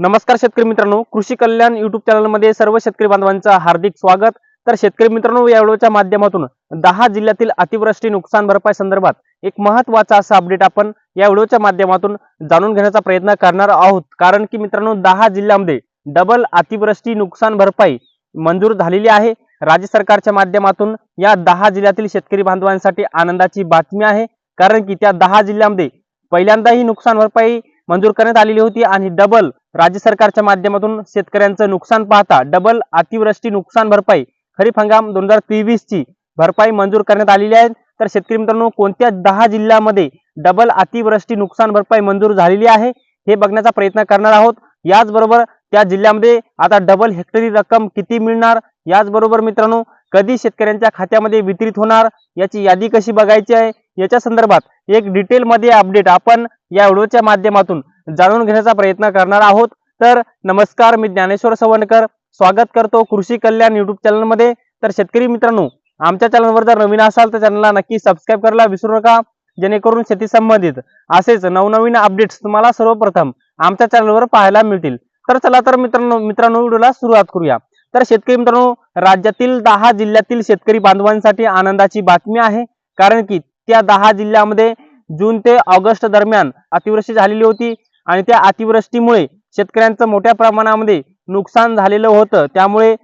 नमस्कार शेतकरी मित्रांनो कृषी कल्याण युट्यूब चॅनलमध्ये सर्व शेतकरी बांधवांचं हार्दिक स्वागत. तर शेतकरी मित्रांनो या व्हिडिओच्या माध्यमातून दहा जिल्ह्यातील अतिवृष्टी नुकसान भरपाई संदर्भात एक महत्त्वाचा असा अपडेट आपण या व्हिडिओच्या माध्यमातून जाणून घेण्याचा प्रयत्न करणार आहोत. कारण की मित्रांनो दहा जिल्ह्यामध्ये डबल अतिवृष्टी नुकसान भरपाई मंजूर झालेली आहे. राज्य सरकारच्या माध्यमातून या दहा जिल्ह्यातील शेतकरी बांधवांसाठी आनंदाची बातमी आहे. कारण की त्या दहा जिल्ह्यामध्ये पहिल्यांदाही नुकसान भरपाई मंजूर करण्यात आलेली होती आणि डबल राज्य सरकारच्या माध्यमातून शेतकऱ्यांचं नुकसान पाहता डबल अतिवृष्टी नुकसान भरपाई खरीप हंगाम दोन हजार तेवीस ची भरपाई मंजूर करण्यात आलेली आहे. तर शेतकरी मित्रांनो कोणत्या दहा जिल्ह्यामध्ये डबल अतिवृष्टी नुकसान भरपाई मंजूर झालेली आहे हे बघण्याचा प्रयत्न करणार आहोत. याचबरोबर त्या जिल्ह्यामध्ये आता डबल हेक्टरी रक्कम किती मिळणार? याचबरोबर मित्रांनो कधी शेतकऱ्यांच्या खात्यामध्ये वितरित होणार? याची यादी कशी बघायची आहे? याच्या संदर्भात एक डिटेलमध्ये अपडेट आपण या व्हिडिओच्या माध्यमातून जाणून घेण्याचा प्रयत्न करणार आहोत. तर नमस्कार मी ज्ञानेश्वर सवणकर स्वागत करतो कृषी कल्याण युट्यूब चॅनलमध्ये तर शेतकरी मित्रांनो आमच्या चॅनलवर जर नवीन असाल तर चॅनलला नक्की सबस्क्राईब करायला विसरू नका. जेणेकरून शेती संबंधित असेच नवनवीन अपडेट्स तुम्हाला सर्वप्रथम आमच्या चॅनलवर पाहायला मिळतील. तर चला तर मित्रांनो मित्रांनो व्हिडिओला सुरुवात करूया. तर शेतकरी मित्रांनो राज्यातील दहा जिल्ह्यातील शेतकरी बांधवांसाठी आनंदाची बातमी आहे. कारण की त्या दहा जिल्ह्यामध्ये जून ते ऑगस्ट दरम्यान अतिवृष्टी झालेली होती आणि त्या अतिवृष्टीमुळे शेतकऱ्यांचं मोठ्या प्रमाणामध्ये नुकसान झालेलं होतं. त्यामुळे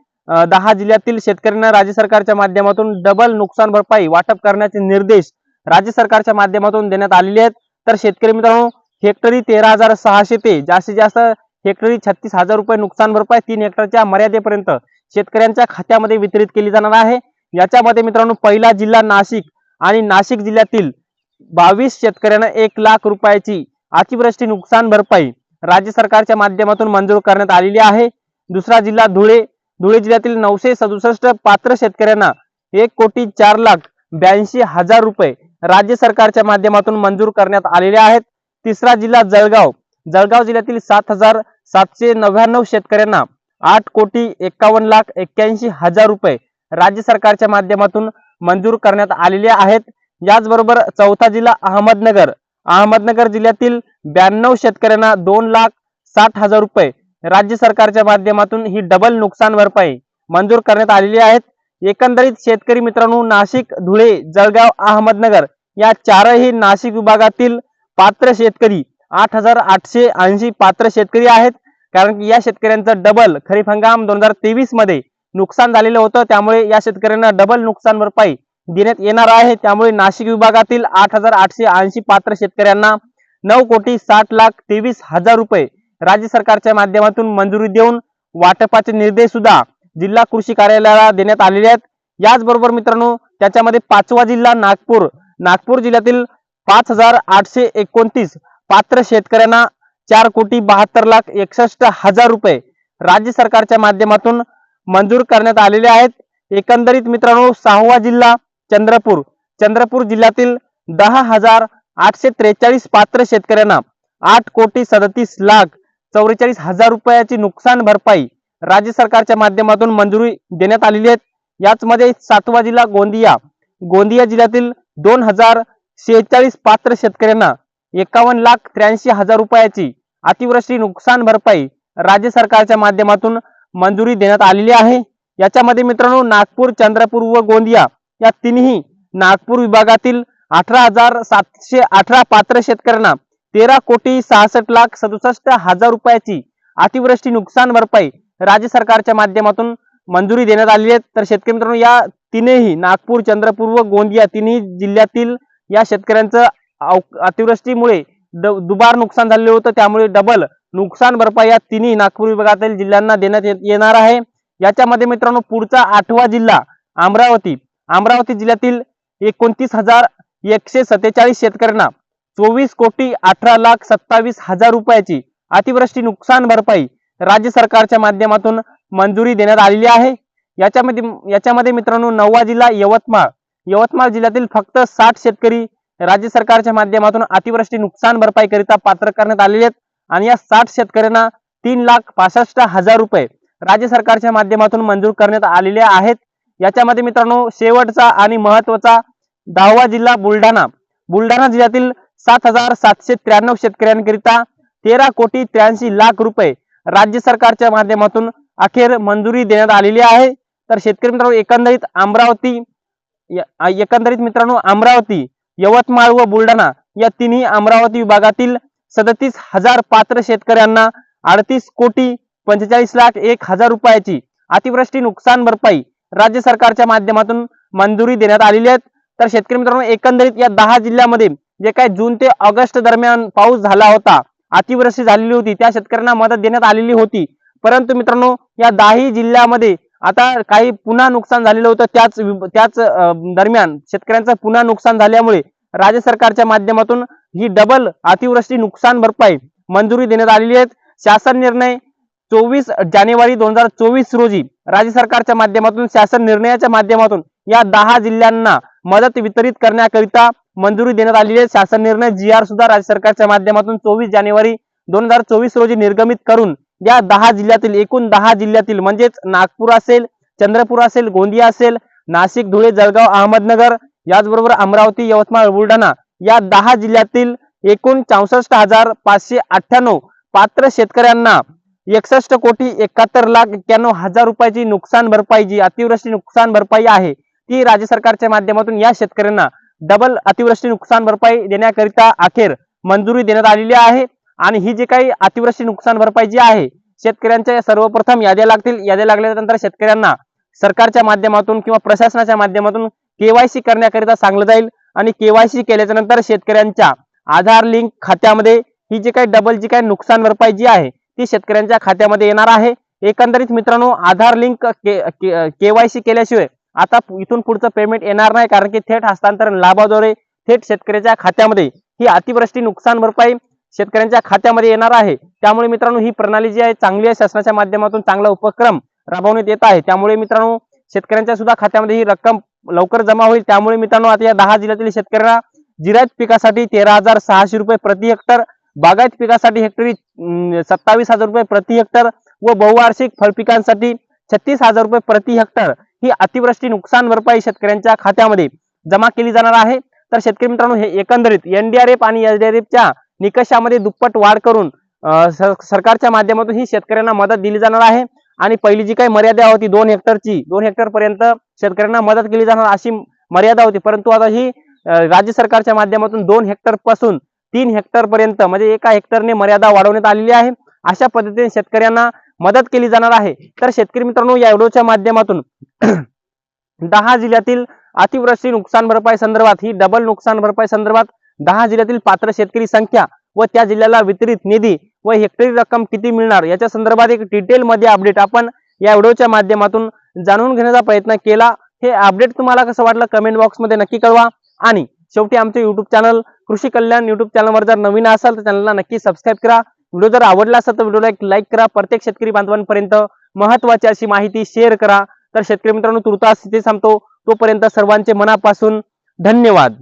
दहा जिल्ह्यातील शेतकऱ्यांना राज्य सरकारच्या माध्यमातून डबल नुकसान भरपाई वाटप करण्याचे निर्देश राज्य सरकारच्या माध्यमातून देण्यात आलेले आहेत. तर शेतकरी मित्रांनो हेक्टरी तेरा हजार सहाशे ते जास्तीत जास्त हेक्टरी छत्तीस हजार रुपये नुकसान भरपाई तीन हेक्टरच्या मर्यादेपर्यंत शेतकऱ्यांच्या खात्यामध्ये वितरित केली जाणार आहे. याच्यामध्ये मित्रांनो पहिला जिल्हा नाशिक आणि नाशिक जिल्ह्यातील बावीस शेतकऱ्यांना एक लाख रुपयाची अतिवृष्टी नुकसान भरपाई राज्य सरकारच्या माध्यमातून मंजूर करण्यात आलेली आहे. दुसरा जिल्हा धुळे. धुळे जिल्ह्यातील नऊशे सदुसष्ट पात्र शेतकऱ्यांना एक कोटी चार लाख ब्याऐंशी हजार रुपये राज्य सरकारच्या माध्यमातून मंजूर करण्यात आलेले आहेत. तिसरा जिल्हा जळगाव. जळगाव जिल्ह्यातील सात हजार सातशे नव्याण्णव शेतकऱ्यांना आठ कोटी एक्कावन्न लाख एक्क्याऐंशी हजार रुपये राज्य सरकारच्या माध्यमातून मंजूर करण्यात आलेले आहेत. याचबरोबर चौथा जिल्हा अहमदनगर. अहमदनगर जिल्ह्यातील ब्याण्णव शेतकऱ्यांना दोन लाख साठ हजार रुपये राज्य सरकारच्या माध्यमातून ही डबल नुकसान भरपाई मंजूर करण्यात आलेली आहेत. एकंदरीत शेतकरी मित्रांनो नाशिक धुळे जळगाव अहमदनगर या चारही नाशिक विभागातील पात्र शेतकरी आठ हजार आठशे ऐंशी पात्र शेतकरी आहेत. कारण की या शेतकऱ्यांचं डबल खरीप हंगाम दोन हजार तेवीसमध्ये नुकसान झालेलं होतं. त्यामुळे या शेतकऱ्यांना डबल नुकसान भरपाई देण्यात येणार आहे. त्यामुळे नाशिक विभागातील आठ हजार आठशे ऐंशी पात्र शेतकऱ्यांना नऊ कोटी साठ लाख तेवीस हजार रुपये राज्य सरकारच्या माध्यमातून मंजुरी देऊन वाटपाचे निर्देश सुद्धा जिल्हा कृषी कार्यालयाला देण्यात आलेले आहेत. याचबरोबर मित्रांनो त्याच्यामध्ये पाचवा जिल्हा नागपूर. नागपूर जिल्ह्यातील पाच हजार आठशे एकोणतीस पात्र शेतकऱ्यांना चार कोटी बहात्तर लाख एकसष्ट हजार रुपये राज्य सरकारच्या माध्यमातून मंजूर करण्यात आलेले आहेत. एकंदरीत मित्रांनो सहावा जिल्हा चंद्रपूर. चंद्रपूर जिल्ह्यातील दहा हजार आठशे त्रेचाळीस पात्र शेतकऱ्यांना आठ कोटी सदतीस लाख चौवेचाळीस हजार रुपयाची नुकसान भरपाई राज्य सरकारच्या माध्यमातून मंजुरी देण्यात आलेली आहे. याचमध्ये सातवा जिल्हा गोंदिया. गोंदिया जिल्ह्यातील दोन हजार शेहेचाळीस पात्र शेतकऱ्यांना एकावन्न लाख त्र्याऐंशी हजार रुपयाची अतिवृष्टी नुकसान भरपाई राज्य सरकारच्या माध्यमातून मंजुरी देण्यात आलेली आहे. याच्यामध्ये मित्रांनो नागपूर चंद्रपूर व गोंदिया या तिन्ही नागपूर विभागातील अठरा हजार सातशे अठरा पात्र शेतकऱ्यांना तेरा कोटी सहासष्ट लाख सदुसष्ट हजार रुपयाची अतिवृष्टी नुकसान भरपाई राज्य सरकारच्या माध्यमातून मंजुरी देण्यात आलेली आहे. तर शेतकरी मित्रांनो या तिन्ही नागपूर चंद्रपूर व गोंदिया तिन्ही जिल्ह्यातील या शेतकऱ्यांचं अतिवृष्टीमुळे द दुबार नुकसान झालेलं होतं. त्यामुळे डबल नुकसान भरपाई या तिन्ही नागपूर विभागातील जिल्ह्यांना देण्यात येणार आहे. याच्यामध्ये मित्रांनो पुढचा आठवा जिल्हा अमरावती. अमरावती जिल्ह्यातील एकोणतीस हजार एकशे सत्तेचाळीस शेतकऱ्यांना चोवीस कोटी अठरा लाख सत्तावीस हजार रुपयाची अतिवृष्टी नुकसान भरपाई राज्य सरकारच्या माध्यमातून मंजुरी देण्यात आलेली आहे. याच्यामध्ये याच्यामध्ये मित्रांनो नववा जिल्हा यवतमाळ. यवतमाळ जिल्ह्यातील फक्त साठ शेतकरी राज्य सरकारच्या माध्यमातून अतिवृष्टी नुकसान भरपाईकरिता पात्र करण्यात आलेले आहेत. आणि या साठ शेतकऱ्यांना तीन लाख पासष्ट हजार रुपये राज्य सरकारच्या माध्यमातून मंजूर करण्यात आलेले आहेत. याच्यामध्ये मित्रांनो शेवटचा आणि महत्त्वाचा दहावा जिल्हा बुलढाणा. बुलढाणा जिल्ह्यातील सात हजार सातशे त्र्याण्णव शेतकऱ्यांकरिता तेरा कोटी त्र्याऐंशी लाख रुपये राज्य सरकारच्या माध्यमातून अखेर मंजुरी देण्यात आलेली आहे. तर शेतकरी मित्रांनो एकंदरीत अमरावती एकंदरीत मित्रांनो अमरावती यवतमाळ व बुलढाणा या तिन्ही अमरावती विभागातील सदतीस हजार पात्र शेतकऱ्यांना अडतीस कोटी पंचेचाळीस लाख एक हजार रुपयाची अतिवृष्टी नुकसान भरपाई राज्य सरकारच्या माध्यमातून मंजुरी देण्यात आलेली आहे. तर शेतकरी मित्रांनो एकंदरीत या दहा जिल्ह्यामध्ये जे काही जून ते ऑगस्ट दरम्यान पाऊस झाला होता अतिवृष्टी झालेली होती त्या शेतकऱ्यांना मदत देण्यात आलेली होती. परंतु मित्रांनो या दहाही जिल्ह्यामध्ये आता काही पुन्हा नुकसान झालेलं होतं. त्याच त्याच दरम्यान शेतकऱ्यांचं पुन्हा नुकसान झाल्यामुळे राज्य सरकारच्या माध्यमातून ही डबल अतिवृष्टी नुकसान भरपाई मंजुरी देण्यात आलेली आहे. शासन निर्णय चोवीस जानेवारी दोन हजार चोवीस रोजी राज्य सरकारच्या माध्यमातून शासन निर्णयाच्या माध्यमातून या दहा जिल्ह्यांना मदत वितरित करण्याकरिता मंजुरी देण्यात आलेली आहे. शासन निर्णय जी आर सुद्धा राज्य सरकारच्या माध्यमातून चोवीस जानेवारी दोन हजार चोवीस रोजी निर्गमित करून या दहा जिल्ह्यातील एकूण दहा जिल्ह्यातील म्हणजेच नागपूर असेल चंद्रपूर असेल गोंदिया असेल नाशिक धुळे जळगाव अहमदनगर याचबरोबर अमरावती यवतमाळ बुलढाणा या दहा जिल्ह्यातील एकूण चौसष्ट हजार पाचशे अठ्ठ्याण्णव पात्र शेतकऱ्यांना एकसष्ट कोटी एकाहत्तर लाख एक्क्याण्णव हजार रुपयाची नुकसान भरपाई जी अतिवृष्टी नुकसान भरपाई आहे ती राज्य सरकारच्या माध्यमातून या शेतकऱ्यांना डबल अतिवृष्टी नुकसान भरपाई देण्याकरिता अखेर मंजुरी देण्यात आलेली आहे. आणि ही जी काही अतिवृष्टी नुकसान भरपाई जी आहे शेतकऱ्यांच्या सर्वप्रथम याद्या लागतील. याद्या लागल्यानंतर शेतकऱ्यांना सरकारच्या माध्यमातून किंवा प्रशासनाच्या माध्यमातून केवायसी करण्याकरिता सांगलं जाईल आणि केवायसी केल्याच्यानंतर शेतकऱ्यांच्या आधार लिंक खात्यामध्ये ही जी काही डबल जी काही नुकसान भरपाई जी आहे ती शेतकऱ्यांच्या खात्यामध्ये येणार आहे. एकंदरीत मित्रांनो आधार लिंक केवायसी केल्याशिवाय आता इथून पुढचं पेमेंट येणार नाही कारण की थेट हस्तांतरण लाभाद्वारे थेट शेतकऱ्याच्या खात्यामध्ये ही अतिवृष्टी नुकसान भरपाई शेतकऱ्यांच्या खात्यामध्ये येणार आहे. त्यामुळे मित्रांनो ही प्रणाली जी आहे चांगली आहे. शासनाच्या माध्यमातून चांगला उपक्रम राबवण्यात येत आहे. त्यामुळे मित्रांनो शेतकऱ्यांच्या सुद्धा खात्यामध्ये ही रक्कम लवकर जमा होईल. त्यामुळे मित्रांनो आता या दहा जिल्ह्यातील शेतकऱ्यांना जिरायत पिकासाठी तेरा हजार सहाशे रुपये प्रति हेक्टर बागायत पिकासाठी हेक्टरी सत्तावीस हजार रुपये प्रति हेक्टर व बहुवार्षिक फळपिकांसाठी छत्तीस हजार रुपये प्रति हेक्टर ही अतिवृष्टी नुकसान भरपाई शेतकऱ्यांच्या खात्यामध्ये जमा केली जाणार आहे. तर शेतकरी मित्रांनो हे एकंदरीत एनडीआरएफ आणि एसडीआरएफच्या निकषामध्ये दुप्पट वाढ करून सरकारच्या माध्यमातून ही शेतकऱ्यांना मदत दिली जाणार आहे. आणि पहिली जी काही मर्यादा होती दोन हेक्टरची दोन हेक्टर पर्यंत शेतकऱ्यांना मदत केली जाणार अशी मर्यादा होती. परंतु आता ही राज्य सरकारच्या माध्यमातून दोन हेक्टरपासून तीन हेक्टर पर्यंत म्हणजे एका हेक्टरने मर्यादा वाढवण्यात आलेली आहे. अशा पद्धतीने शेतकऱ्यांना मदत केली जाणार आहे. तर शेतकरी मित्रांनो या व्हिडिओच्या माध्यमातून दहा जिल्ह्यातील अतिवृष्टी नुकसान भरपाई संदर्भात ही डबल नुकसान भरपाई संदर्भात दहा जिल्ह्यातील पात्र शेतकरी संख्या व त्या जिल्ह्याला वितरित निधी व हेक्टरी रक्कम किती मिळणार याच्या संदर्भात एक डिटेल मध्ये अपडेट आपण या व्हिडिओच्या माध्यमातून जाणून घेण्याचा प्रयत्न केला. हे अपडेट तुम्हाला कसं वाटलं कमेंट बॉक्समध्ये नक्की कळवा. आणि शेवटी आमचे युट्यूब चॅनल कृषी कल्याण युट्यूब चॅनलवर जर नवीन असाल तर चॅनलला नक्की सबस्क्राईब करा. व्हिडिओ जर आवडला असेल तर व्हिडिओला एक लाईक करा. प्रत्येक शेतकरी बांधवांपर्यंत महत्वाची अशी माहिती शेअर करा. तर शेतकरी मित्रांनो तुर्तास तिथे संपतो तोपर्यंत सर्वांचे मनापासून धन्यवाद.